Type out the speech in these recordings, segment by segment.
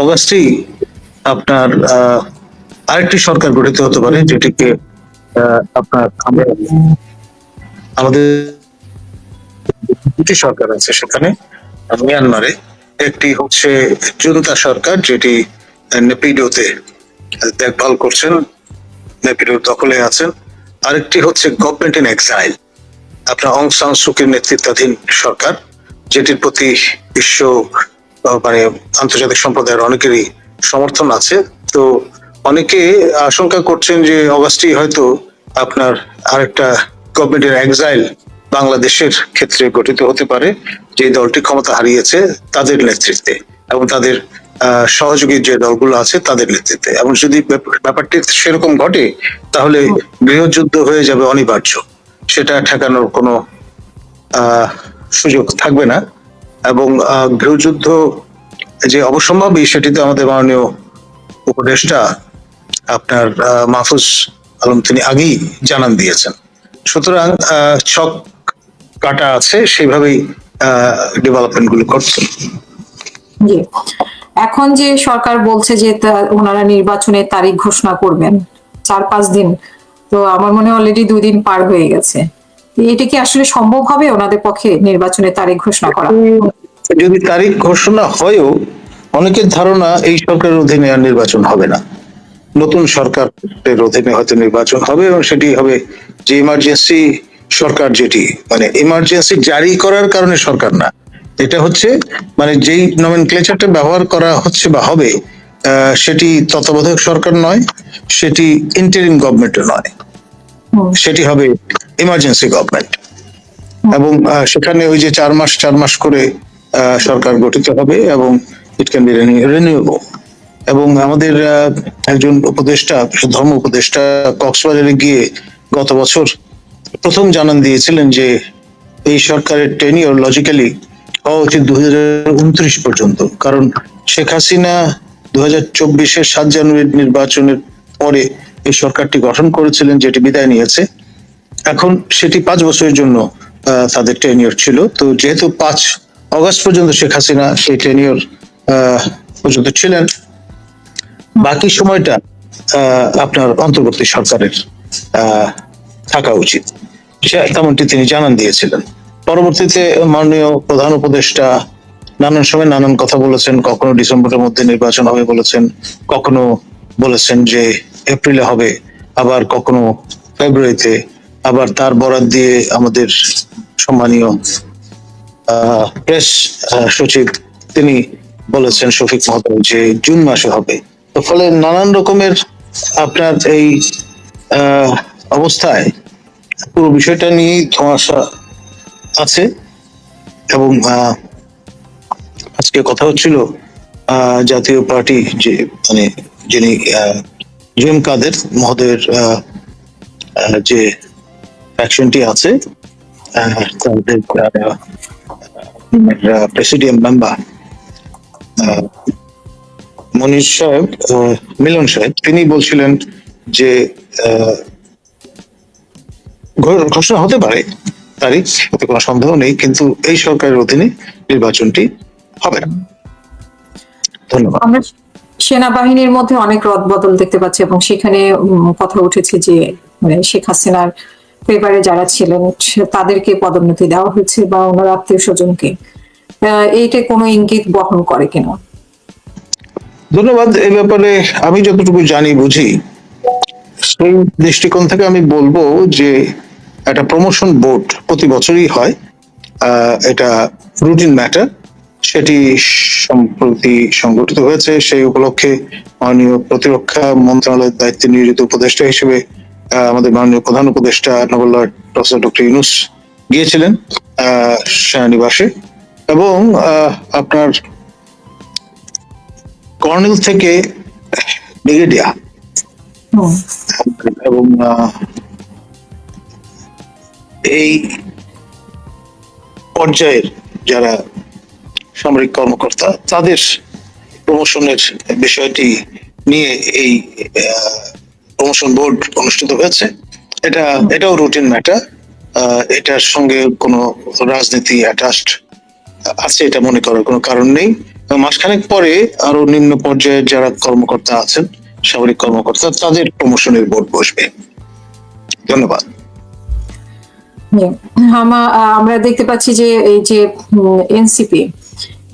অগাস্টেই আপনার আরেকটি সরকার গঠিত হতে পারে, যেটিকে আপনার আমরা, আমাদের দুটি সরকার আছে সেখানে, মিয়ানমারে। একটি হচ্ছে জুনতা সরকার, যেটি নেপিডোতে দেখভাল করছেন নেপিডো দখলে আছেন। আরেকটি হচ্ছে গভর্নমেন্ট ইন এক্সাইল আপনার অং সান সুকির নেতৃত্বাধীন সরকার, যেটির প্রতি বিশ্ব মানে আন্তর্জাতিক সম্প্রদায়ের অনেকেরই সমর্থন আছে। তো অনেকে আশঙ্কা করছেন যে অগাস্টই হয়তো আপনার আরেকটা গভর্নমেন্টের এক্সাইল বাংলাদেশের ক্ষেত্রে গঠিত হতে পারে। যে দলটি ক্ষমতা হারিয়েছে তাদের নেতৃত্বে এবং তাদের সহযোগী যে দলগুলো আছে তাদের নেতৃত্বে। এবং যদি ব্যাপারটি সেরকম ঘটে, তাহলে গৃহযুদ্ধ হয়ে যাবে অনিবার্য। সেটা ঠেকানোর কোনো সুযোগ থাকবে না। এবং গৃহযুদ্ধ যে অবসম্ভাবী সেটিতে আমাদের মাননীয় উপদেষ্টা আপনার মাহফুজ আলম তিনি আগেই জানান দিয়েছেন। সুতরাং ছক কাটা আছে, সেইভাবেই ডেভেলপমেন্টগুলো করছেন। এখন যে সরকার বলছে যে ওনারা নির্বাচনের তারিখ ঘোষণা করবেন, চার পাঁচ দিন, তো আমার মনে অলরেডি দুই দিন পার হয়ে গেছে। এটা কি আসলে সম্ভব হবে ওনাদের পক্ষে নির্বাচনের তারিখ ঘোষণা করা? যদি তারিখ ঘোষণা হয়েও অনেকের ধারণা এই সরকারের অধীনে আর নির্বাচন হবে না। নতুন সরকারের অধীনে হয়তো নির্বাচন হবে এবং সেটি হবে যে ইমার্জেন্সি সরকার যেটি মানে ইমার্জেন্সি জারি করার কারণে সরকার না। এটা হচ্ছে মানে যেই নমেন ক্লেচারটা ব্যবহার করা হচ্ছে বা হবে সেটি তত্ত্বাবধায়ক সরকার নয় সেটি ইন্টারিম গভর্নমেন্টও নয়। সেটি হবে ইমার্জেন্সি গভর্নমেন্ট এবং সেখানে ওই যে চার মাস চার মাস করে সরকার গঠিত হবে এবং ইট ক্যান বি রিনিউয়েবল এবং আমাদের একজন উপদেষ্টা ধর্ম উপদেষ্টা কক্সবাজারে গিয়ে গত বছর প্রথম জানান দিয়েছিলেন যে এই সরকারের টেনিওর লজিক্যালি হওয়া উচিত উনত্রিশ পর্যন্ত। কারণ শেখ হাসিনা দু হাজার চব্বিশের সাত জানুয়ারির নির্বাচনের পরে এই সরকারটি গঠন করেছিলেন, যেটি বিদায় নিয়েছে। এখন সেটি পাঁচ বছরের জন্য তাদের টেনিয়র ছিল। তো যেহেতু পাঁচ অগস্ট পর্যন্ত শেখ হাসিনা সেই টেনিয়র পর্যন্ত ছিলেন, বাকি সময়টা আপনার অন্তর্বর্তী সরকারের থাকা উচিত। তেমনটি তিনি জানান দিয়েছিলেন। পরবর্তীতে মাননীয় প্রধান উপদেষ্টা নানান সময় নানান কথা বলেছেন, কখনো ডিসেম্বরের মধ্যে নির্বাচন হবে বলেছেন, কখনো বলেছেন যে এপ্রিলে হবে, আবার কখনো ফেব্রুয়ারিতে আবার তার বরাদ দিয়ে আমাদের সম্মানীয় প্রেস সচিব তিনি বলেছেন শফিক মহোদয় যে জুন মাসে হবে। তো ফলে নানান রকমের আপনার এই অবস্থায় পুরো বিষয়টা নিয়েই ধোঁয়াশা আছে এবং আজকে কথা হচ্ছিল জাতীয় পার্টি যে মানে যিনি জুএম কাদের মহোদয়ের যে ফ্যাকশনটি আছে প্রেসিডিয়াম মেম্বার মনির সাহেব মিলন সাহেব, তিনি বলছিলেন যে ঘোষণা হতে পারে তারিখ, এতে কোনো সন্দেহ নেই, কিন্তু এই সরকারের অধীনে নির্বাচনটি হবে না। ধন্যবাদ। সেনাবাহিনীর মধ্যে অনেক রদবদল দেখতে পাচ্ছি এবং সেখানে কথা উঠেছে যে মানে শেখ হাসিনার ফেভারে যারা ছিলেন, তাদেরকে পদোন্নতি দেওয়া হয়েছে বা ওনার আত্মীয় স্বজনকে। এইটা কোনো ইঙ্গিত বহন করে কিনা? ধন্যবাদ এই ব্যাপারে আমি যতটুকু জানি, বুঝি। সেই দৃষ্টিকোণ থেকে আমি বলব যে একটা প্রমোশন বোর্ড প্রতি বছরই হয়। এটা রুটিন ম্যাটার সেটি সম্প্রতি সংগঠিত হয়েছে। সেই উপলক্ষে মাননীয় প্রতিরক্ষা মন্ত্রণালয়ের দায়িত্বে নিয়োজিত উপদেষ্টা হিসেবে আমাদের মাননীয় প্রধান উপদেষ্টা নবল প্রফেসর ডক্টর ইউনুস গিয়েছিলেন সেনানিবাসে এবং আপনার কর্নেল থেকে ব্রিগেডিয়ার এবং এই পর্যায়ের যারা সামরিক কর্মকর্তা তাদের প্রমোশনের বিষয়টি নিয়ে এই প্রমোশন বোর্ড অনুষ্ঠিত হয়েছে। এটা এটাও রুটিন ম্যাটার এটার সঙ্গে কোনো রাজনীতি অ্যাটাচড আছে এটা মনে করার কোনো কারণ নেই। মাসখানেক পরে আরও নিম্ন পর্যায়ের যারা কর্মকর্তা আছেন সামরিক কর্মকর্তা তাদের প্রমোশনের বোর্ড বসবে। ধন্যবাদ। হ্যাঁ, আমরা দেখতে পাচ্ছি যে এই যে এনসিপি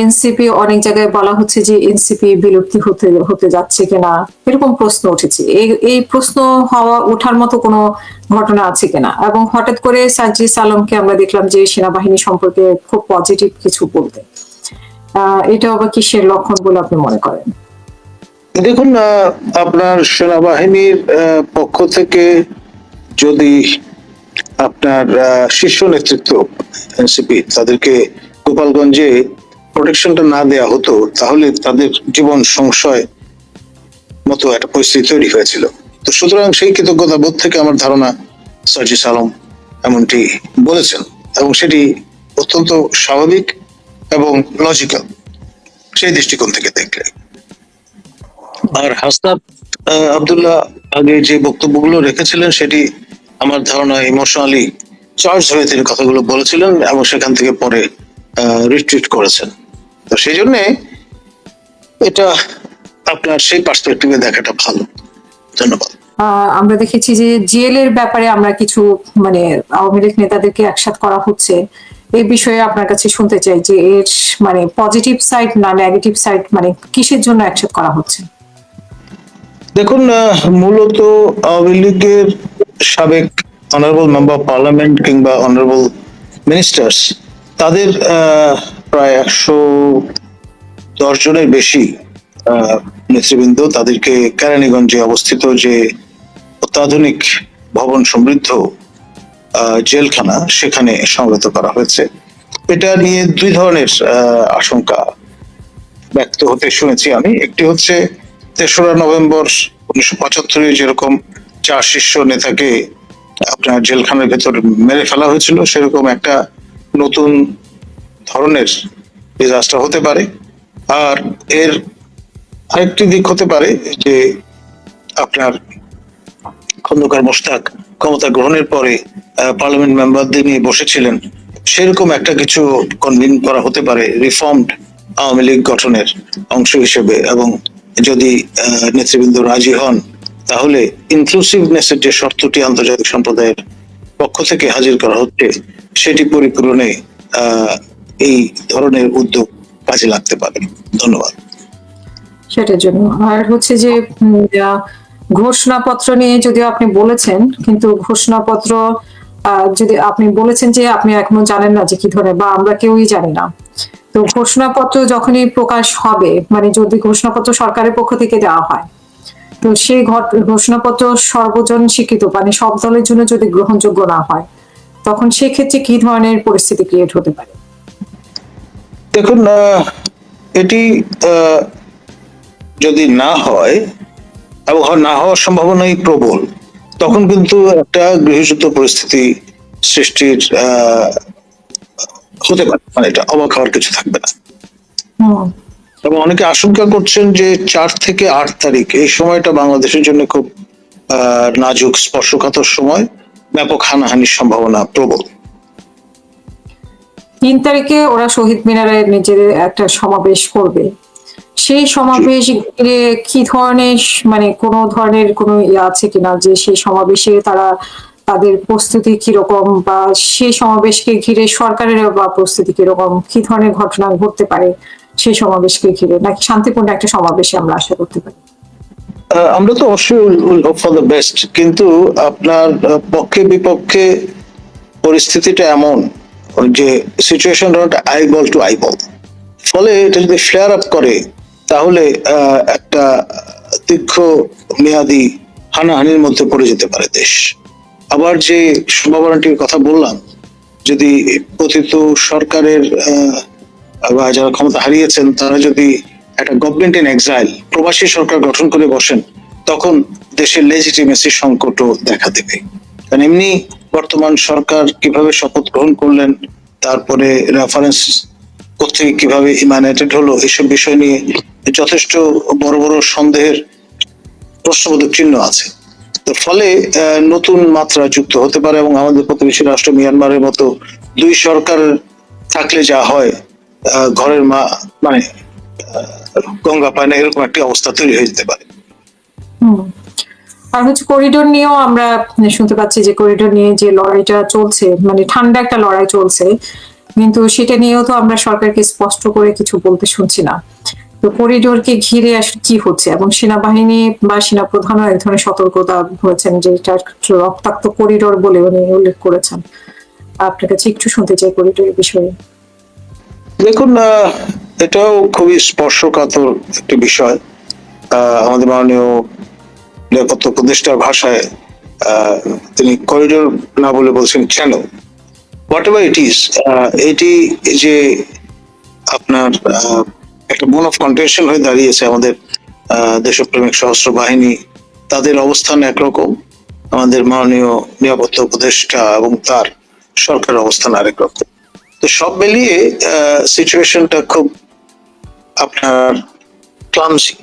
এনসিপি অনেক জায়গায় বলা হচ্ছে যে এনসিপি বিলুপ্তি হতে হতে যাচ্ছে কিনা, এরকম প্রশ্ন উঠেছে। এই এই প্রশ্ন হওয়া, ওঠার মতো কোনো ঘটনা আছে কিনা? এবং হঠাৎ করে সাজিস আলমকে আমরা দেখলাম যে সেনাবাহিনী সম্পর্কে খুব পজিটিভ কিছু বলতে। এটা আবার কিসের লক্ষণ বলে আপনি মনে করেন? দেখুন আপনার সেনাবাহিনীর পক্ষ থেকে যদি আপনার শীর্ষ নেতৃত্ব এনসিপি, তাদেরকে গোপালগঞ্জে প্রোটেকশনটা না দেয়া হতো, তাহলে তাদের জীবন সংশয় মতো একটা পরিস্থিতি তৈরি হয়েছিল। তো সুতরাং সেই কৃতজ্ঞতা বোধ থেকে আমার ধারণা সার্জিস আলম এমনটি বলেছেন এবং সেটি অত্যন্ত স্বাভাবিক এবং লজিক্যাল সেই দৃষ্টিকোণ থেকে দেখলে। আর হাসনাত আব্দুল্লাহ আগে যে বক্তব্যগুলো রেখেছিলেন, সেটি আমার ধারণা ইমোশনালি চার্জ হয়ে তিনি কথাগুলো বলেছিলেন এবং সেখান থেকে পরে রিট্রিট করেছেন। তো সেই জন্য এটা আপনার সেই পার্সপেক্টিভে দেখাটা ভালো। ধন্যবাদ। আমরা দেখেছি যে জিএল এর ব্যাপারে আমরা কিছু মানে আওয়ামী লীগ নেতাদেরকে একসাথ করা হচ্ছে। এই বিষয়ে আপনার কাছে শুনতে চাই যে এর মানে পজিটিভ সাইড না নেগেটিভ সাইড মানে কিসের জন্য একসাথ করা হচ্ছে? দেখুন আহ, মূলত আওয়ামী লীগের সাবেক অনারেবল মেম্বার পার্লামেন্ট কিংবা অনারেবল মিনিস্টার্স তাদের আহ, প্রায় একশো দশ জনের বেশি নেতৃবৃন্দ তাদেরকে কেরানীগঞ্জে অবস্থিত যে অত্যাধুনিক ভবন সমৃদ্ধ জেলখানা সেখানে সমবেত করা হয়েছে। এটা নিয়ে দুই ধরনের আশঙ্কা ব্যক্ত হতে শুনেছি আমি। একটি হচ্ছে তেসরা নভেম্বর উনিশশো পঁচাত্তরে যেরকম চার শীর্ষ নেতাকে আপনার জেলখানার ভেতর মেরে ফেলা হয়েছিল, সেরকম একটা নতুন ধরনের ডিজাস্টার হতে পারে। আর এর আরেকটি দিক হতে পারে যে আপনার খন্দকার মোশতাক ক্ষমতা গ্রহণের পরে পার্লামেন্ট মেম্বারদের নিয়ে বসেছিলেন। সেরকম একটা কিছু কনভিন করা হতে পারে রিফর্মড আওয়ামী লীগ গঠনের অংশ হিসেবে। এবং যদি নেতৃবৃন্দ রাজি হন, তাহলে ইনক্লুসিভনেসের যে শর্তটি আন্তর্জাতিক সম্প্রদায়ের পক্ষ থেকে হাজির করা হচ্ছে, সেটি পরিপূরণে এই ধরনের উদ্যোগ কাজে লাগতে পারে। ধন্যবাদ। সেটার জন্য। আর হচ্ছে যে ঘোষণাপত্র নিয়ে যদিও আপনি বলেছেন, কিন্তু ঘোষণাপত্র যদি আপনি বলেছেন যে আপনি এখনও জানেন না যে কি ধরনের, বা আমরা কেউই জানি না। তো ঘোষণাপত্র যখনই প্রকাশ হবে মানে যদি ঘোষণাপত্র সরকারের পক্ষ থেকে দেওয়া হয়, তো সেই ঘোষণাপত্র সর্বজন স্বীকৃত মানে সব দলের জন্য যদি গ্রহণযোগ্য না হয়, তখন সেক্ষেত্রে কি ধরনের পরিস্থিতি ক্রিয়েট হতে পারে? দেখুন আহ, এটি আহ, যদি না হয় এবং না হওয়ার সম্ভাবনাই প্রবল তখন কিন্তু একটা গৃহযুদ্ধ পরিস্থিতি সৃষ্টির হতে পারে। মানে এটা অবাক হওয়ার কিছু থাকবে না। এবং অনেকে আশঙ্কা করছেন যে চার থেকে আট তারিখ এই সময়টা বাংলাদেশের জন্য খুব আহ, নাজুক স্পর্শকাতর সময় ব্যাপক হানাহানির সম্ভাবনা প্রবল। তারিখে ওরা শহীদ মিনারে নিজেদের একটা সমাবেশ করবে। সেই সমাবেশ কি ধরনের মানে কোনো ধরনের কোনো ইয়ে আছে কিনা যে সেই সমাবেশে তারা তাদের প্রস্তুতি কীরকম বা সেই সমাবেশকে ঘিরে সরকারের বা প্রস্তুতি কীরকম, কি ধরনের ঘটনা ঘটতে পারে সেই সমাবেশকে ঘিরে? নাকি শান্তিপূর্ণ একটা সমাবেশে আমরা আশা করতে পারি? আমরা তো অবশ্যই বেস্ট কিন্তু আপনার পক্ষে বিপক্ষে পরিস্থিতিটা এমন যে সিচুয়েশন আইবল টু আইবল ফলে এটা যদি ফ্লেয়ার আপ করে, তাহলে একটা দীর্ঘ মেয়াদি হানাহানির মধ্যে পড়ে যেতে পারে দেশ। আবার যে সম্ভাবনাটির কথা বললাম, যদি পতিত সরকারের বা যারা ক্ষমতা হারিয়েছেন, তারা যদি একটা গভর্নমেন্ট ইন এক্সাইল প্রবাসী সরকার গঠন করে বসেন, তখন দেশের লেজিটিমেসি সংকটও দেখা দেবে। কারণ এমনি বর্তমান সরকার কীভাবে শপথ গ্রহণ করলেন, তারপরে রেফারেন্স কোথেকে কীভাবে ইমানেটেড হলো, এসব বিষয় নিয়ে যথেষ্ট বড় বড় সন্দেহের প্রশ্নবোধক চিহ্ন আছে তো ফলে নতুন মাত্রা যুক্ত হতে পারে এবং আমাদের প্রতিবেশী রাষ্ট্র মিয়ানমারের মতো দুই সরকার থাকলে যা হয় ঘরের মা মানে গঙ্গা পায় না এরকম একটি অবস্থা তৈরি হয়ে যেতে পারে। আর হচ্ছে করিডোর নিয়েও আমরা শুনতে পাচ্ছি যে করিডোর নিয়ে যে লড়াইটা চলছে মানে ঠান্ডা একটা লড়াই চলছে। কিন্তু সেটা নিয়েও তো আমরা সরকারকে স্পষ্ট করে কিছু বলতে শুনছি না। তো করিডোরকে ঘিরে আসলে কি হচ্ছে? এবং সেনাবাহিনী বা সেনা প্রধানও এক ধরনের সতর্কতা হয়েছেন যে এটা রক্তাক্ত করিডোর বলে উনি উল্লেখ করেছেন। আপনার কাছে একটু শুনতে চাই করিডোরের বিষয়ে। দেখুন এটাও খুবই স্পর্শকাতর একটি বিষয়। আমাদের মাননীয় নিরাপত্তা উপদেষ্টার ভাষায় তিনি করিডোর না বলে বলছেন channel whatever it is এটি যে আপনার একটা বোন অফ কন্টেনশন হয়ে দাঁড়িয়েছে আমাদের দেশপ্রেমিক সহস্র বাহিনী, তাদের অবস্থান একরকম, আমাদের মাননীয় নিরাপত্তা উপদেষ্টা এবং তার সরকারের অবস্থান আরেক রকম। তো সব মিলিয়ে সিচুয়েশনটা খুব আপনার ক্লামসি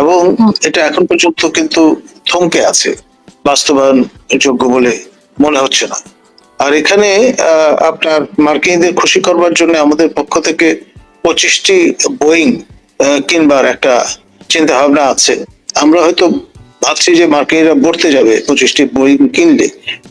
এবং এটা এখন পর্যন্ত কিন্তু থমকে আছে। বাস্তবায়ন যোগ্য বলে মনে হচ্ছে না। আর এখানে আপনার মার্কিনীদের খুশি করবার জন্য আমাদের পক্ষ থেকে পঁচিশটি বোয়িং কিনবার একটা চিন্তা ভাবনা আছে। আমরা হয়তো ভাবছি যে মার্কিনরা বলতে যাবে পঁচিশটি বোয়িং কিনলে,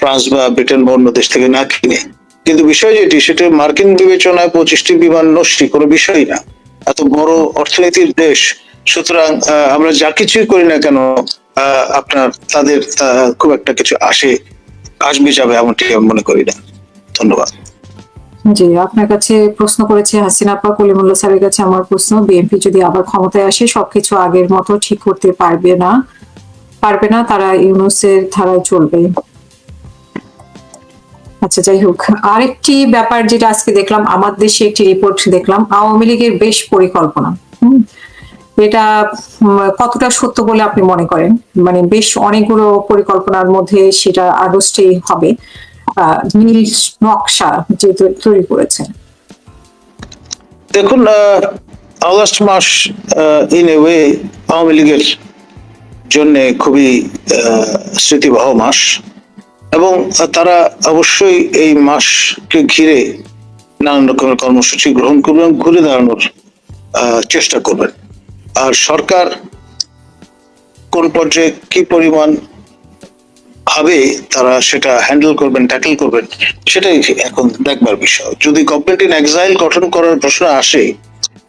ফ্রান্স বা ব্রিটেন বা অন্য দেশ থেকে না কিনে। কিন্তু বিষয় যেটি, সেটা মার্কিন বিবেচনায় পঁচিশটি বিমান নষ্টি, কোনো বিষয়ই না। এত বড় অর্থনীতির দেশ সুতরাং আমরা যা কিছুই করি না কেন আপনার, তাদের খুব একটা কিছু আসে, আসবে যাবে এমনটি আমি মনে করি না। ধন্যবাদ। জি, আপনার কাছে প্রশ্ন করেছে হাসিনা আপা কলিমুল্লাহ স্যারের কাছে আমার প্রশ্ন, বিএনপি যদি আবার ক্ষমতায় আসে, সবকিছু আগের মতো ঠিক করতে পারবে না পারবে না, তারা ইউনুসের ধারায় চলবে। আচ্ছা যাই হোক, আরেকটি ব্যাপার যেটা আজকে দেখলাম, আমার দেশে একটি রিপোর্ট দেখলাম, আওয়ামী লীগের বেশ পরিকল্পনা। এটা কতটা সত্য বলে আপনি মনে করেন? মানে বেশ অনেকগুলো পরিকল্পনার মধ্যে সেটা আগস্টেই হবে। নীল নকশা যে তৈরি করেছেন দেখুন আগস্ট মাস ইন এ ওয়ে আওয়ামী লীগের জন্য খুবই স্মৃতিবহ মাস। এবং তারা অবশ্যই এই মাসকে ঘিরে নানান রকমের কর্মসূচি গ্রহণ করবেন ঘুরে দাঁড়ানোর চেষ্টা করবেন। আর সরকার কোন পর্যায়ে কি পরিমাণ ভাবে তারা সেটা হ্যান্ডেল করবেন ট্যাকেল করবেন, সেটাই এখন দেখবার বিষয়। যদি গভর্নমেন্ট ইন এক্সাইল গঠন করার প্রশ্ন আসে,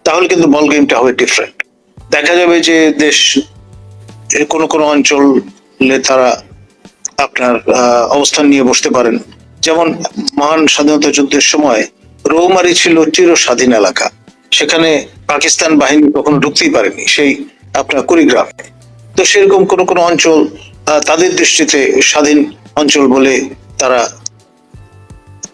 তাহলে কিন্তু বল গেমটা হবে ডিফারেন্ট দেখা যাবে যে দেশ কোনো কোনো অঞ্চলে তারা আপনার অবস্থান নিয়ে বসতে পারেন। যেমন মহান স্বাধীনতা যুদ্ধের সময় রৌমারি ছিল চির স্বাধীন এলাকা। সেখানে পাকিস্তান বাহিনী কখনো ঢুকতেই পারেনি সেই আপনার কুড়িগ্রামে। তো সেরকম কোন কোন অঞ্চল তাদের দৃষ্টিতে স্বাধীন অঞ্চল বলে তারা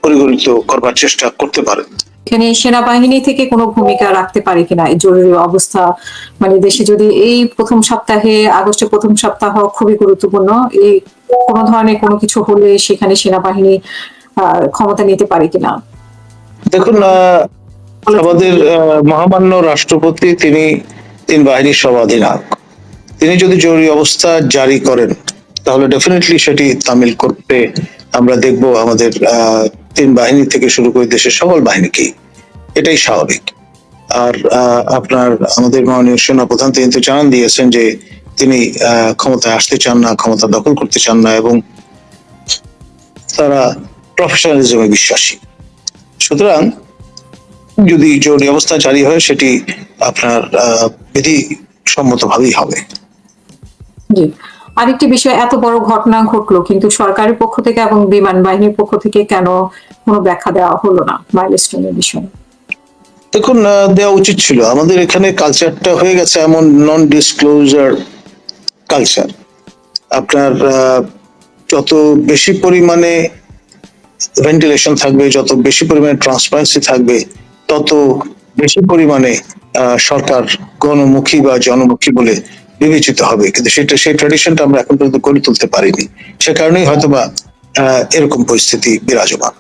পরিগণিত করবার চেষ্টা করতে পারেন এখানে সেনাবাহিনী থেকে কোনো ভূমিকা রাখতে পারে কিনা? এই জরুরি অবস্থা মানে দেশে যদি এই প্রথম সপ্তাহে আগস্টের প্রথম সপ্তাহ খুবই গুরুত্বপূর্ণ এই কোনো ধরনের কোনো কিছু হলে সেখানে সেনাবাহিনী আহ, ক্ষমতা নিতে পারে কিনা? দেখুন আহ, আমাদের মহামান্য রাষ্ট্রপতি তিনি তিন বাহিনীর সর্বাধিনায়ক তিনি যদি জরুরি অবস্থা জারি করেন, তাহলে ডেফিনেটলি সেটি তামিল করতে আমরা দেখব আমাদের তিন বাহিনী থেকে শুরু করে দেশের সকল বাহিনীকেই এটাই স্বাভাবিক। আর আপনার আমাদের মাননীয় সেনা প্রধান তিনি তো জানান দিয়েছেন যে তিনি ক্ষমতায় আসতে চান না, ক্ষমতা দখল করতে চান না এবং তারা প্রফেশনালিজমে বিশ্বাসী। সুতরাং যদি জরুরি অবস্থা জারি হয় সেটি আপনার বিধি সম্মতভাবেই হবে। জি। আরেকটি বিষয় এত বড় ঘটনা ঘটলো কিন্তু সরকারের পক্ষ থেকে এবং বিমান বাহিনীর পক্ষ থেকে কেন কোনো ব্যাখ্যা দেওয়া হলো না মাইলস্টোনের বিষয়ে? দেখুন দেওয়া উচিত ছিল। আমাদের এখানে কালচারটা হয়ে গেছে এমন নন ডিসক্লোজার কালচার আপনার যত বেশি পরিমাণে ভেন্টিলেশন থাকবে যত বেশি পরিমাণে ট্রান্সপারেন্সি থাকবে তত বেশি পরিমাণে সরকার গণমুখী বা জনমুখী বলে বিবেচিত হবে। কিন্তু সেটা, সেই ট্রেডিশনটা আমরা এখন পর্যন্ত গড়ে তুলতে পারিনি। সে কারণেই হয়তোবা এরকম পরিস্থিতি বিরাজমান।